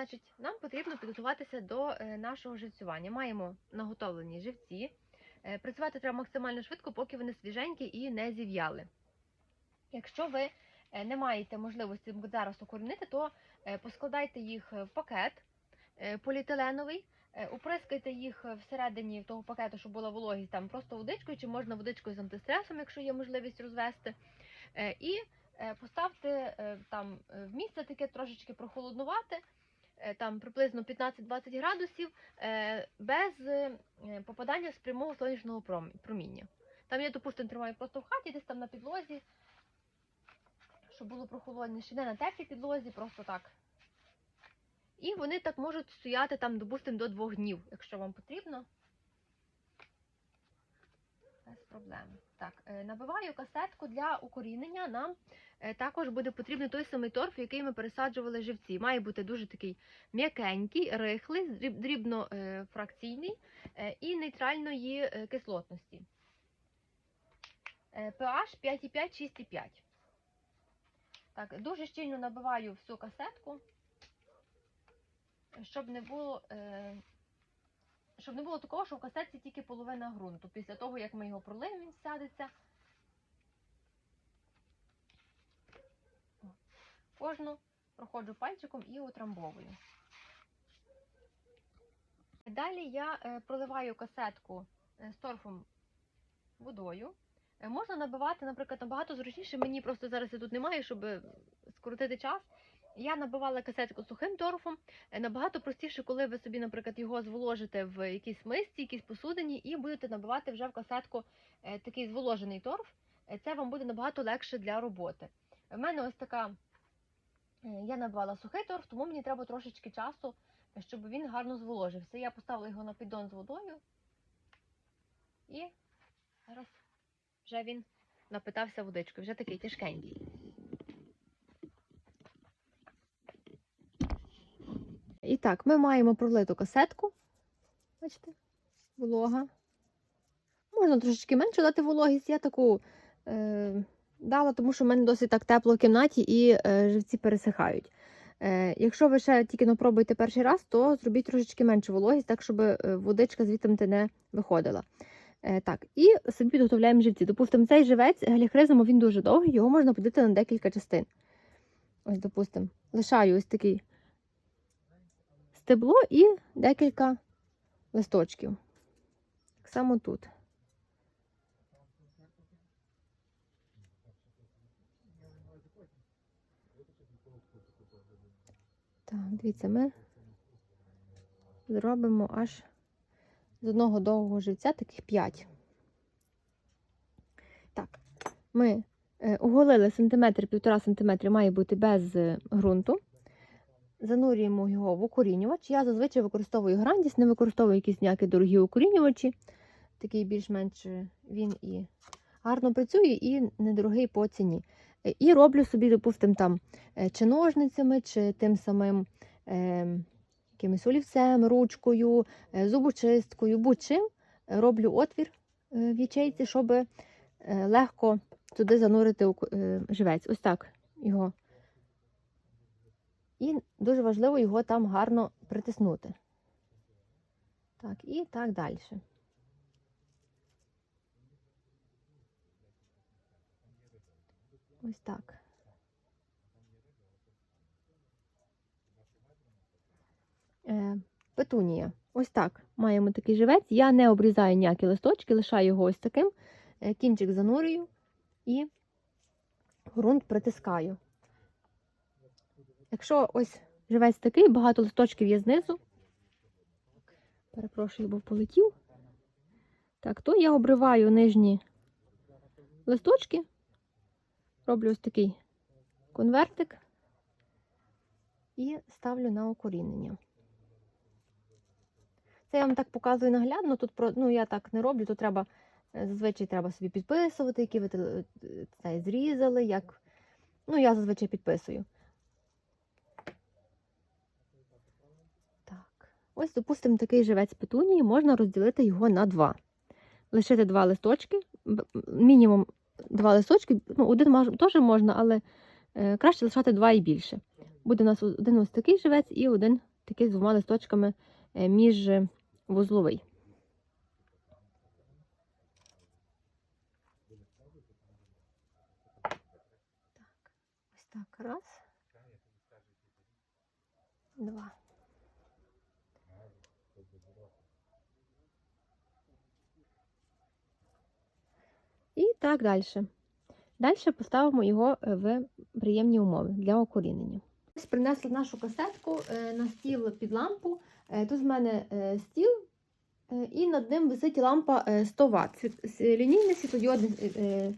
Значить, нам потрібно підготуватися до е, нашого живцювання. Маємо наготовлені живці. Е, Працювати треба максимально швидко, поки вони свіженькі і не зів'яли. Якщо ви е, не маєте можливості зараз укорінити, то поскладайте їх в пакет поліетиленовий, оприскайте їх всередині того пакету, щоб була вологість там просто водичкою, чи можна водичкою з антистресом, якщо є можливість розвести. І поставте там в місце таке трошечки прохолоднувати, там приблизно 15-20 градусів, е, без е, попадання з прямого сонячного проміння. Там я, допустимо, тримаю просто в хаті, десь там на підлозі, щоб було прохолодніше, не на теплій підлозі, просто так. І вони так можуть стояти там, допустимо, до двох днів, якщо вам потрібно. Проблем. Так, е, набиваю касетку для укорінення. Нам е, також буде потрібний той самий торф, який ми пересаджували живці. Має бути дуже такий м'якенький, рихлий, дріб- дрібно е, і нейтральної кислотності. PH 5,5, 6,5. Так, дуже щільно набиваю всю касетку, щоб не було. Щоб не було такого, що в касетці тільки половина ґрунту. Після того, як ми його пролимо, він сядеться. Кожну проходжу пальчиком і утрамбовую. Далі я е, проливаю касетку е, з торфом водою. Е, Можна набивати, наприклад, набагато зручніше. Мені просто зараз я тут немає, щоб скоротити час. Я набивала касетку сухим торфом. Е, Набагато простіше, коли ви собі, наприклад, його зволожите в якійсь мисці, якійсь посудині, і будете набивати вже в касетку е, такий зволожений торф. Е, Це вам буде набагато легше для роботи. В мене ось така, я набивала сухий торф, тому мені треба трошечки часу, щоб він гарно зволожився. Я поставила його на піддон з водою і зараз вже він напитався водичкою, вже такий тяжкенький. І так, ми маємо пролиту касетку. Бачите, волога. Можна трошечки менше дати вологість. Я таку е, дала, тому що в мене досить так тепло в кімнаті і е, живці пересихають. Е, якщо ви ще тільки напробуєте перший раз, то зробіть трошечки менше вологість, так щоб е, водичка звідти не виходила. Е, так, і собі підготовляємо живці. Допустимо, цей живець галіхризму він дуже довгий, його можна поділити на декілька частин. Ось, допустимо, лишаю ось такий стебло і декілька листочків. Так само тут. Так, дивіться, ми зробимо аж з одного довгого живця таких 5. Так, ми е, оголили сантиметр, півтора сантиметри має бути без е, ґрунту занурюємо його в укорінювач. Я зазвичай використовую грандіс, не використовую якісь ніякі дорогі укорінювачі. Такий більш-менш він і гарно працює, і недорогий по ціні. Е, І роблю собі, допустимо, там е, чи ножницями, чи тим самим е, якимось олівцем, ручкою, е, зубочисткою, будь-чим е, роблю отвір е, в ячейці, щоб е, легко туди занурити е, живець. Ось так його і дуже важливо його там гарно притиснути. Так, і так далі. Ось так. Е, петунія. Ось так. Маємо такий живець. Я не обрізаю ніякі листочки, лишаю його ось таким. Е, Кінчик занурюю і ґрунт притискаю. Якщо ось живець такий, багато листочків є знизу. Перепрошую, бо полетів. Так, то я обриваю нижні листочки, роблю ось такий конвертик і ставлю на укорінення. Це я вам так показую наглядно. Тут ну, я так не роблю, тут треба е, зазвичай треба собі підписувати, які ви це, зрізали, як. Ну, я зазвичай підписую. Так, ось, допустимо, такий живець петунії, можна розділити його на два. Лишити два листочки, мінімум два листочки. Ну, один мож- теж можна, але е, краще лишати два і більше. Буде у нас один ось такий живець і один такий з двома листочками е, міжвузловий. Так, ось так. Раз. Два. І так далі. Далі поставимо його е, в приємні умови для окорінення. Ось принесла нашу касетку е, на стіл під лампу. Е, Тут в мене стіл, і над ним висить лампа е, 100 Вт. Лінійний світодіодний е,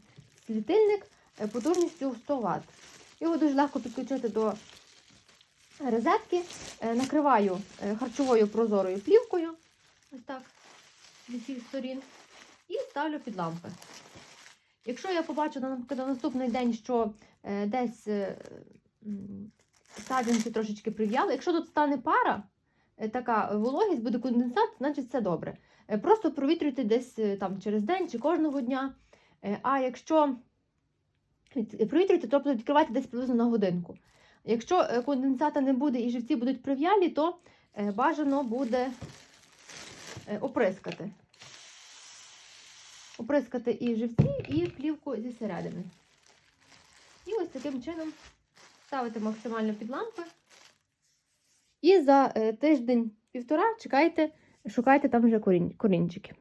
світильник потужністю 100 Вт. Його дуже легко підключити до розетки. Накриваю харчовою прозорою плівкою. Ось так, зі всіх сторін. І ставлю під лампи. Якщо я побачу наприклад, на наступний день, що е, десь е, саджанці трошечки прив'яли, якщо тут стане пара, е, така вологість, буде конденсат, значить все добре. Е, просто провітрюйте десь е, там через день чи кожного дня. Е, а якщо провітрюйте, тобто відкривайте десь приблизно на годинку. Якщо е, конденсата не буде і живці будуть прив'ялі, то е, бажано буде оприскати оприскати і живці, і плівку зі середини. І ось таким чином ставити максимально під лампи. І за е, тиждень-півтора чекайте, шукайте там вже корінчики.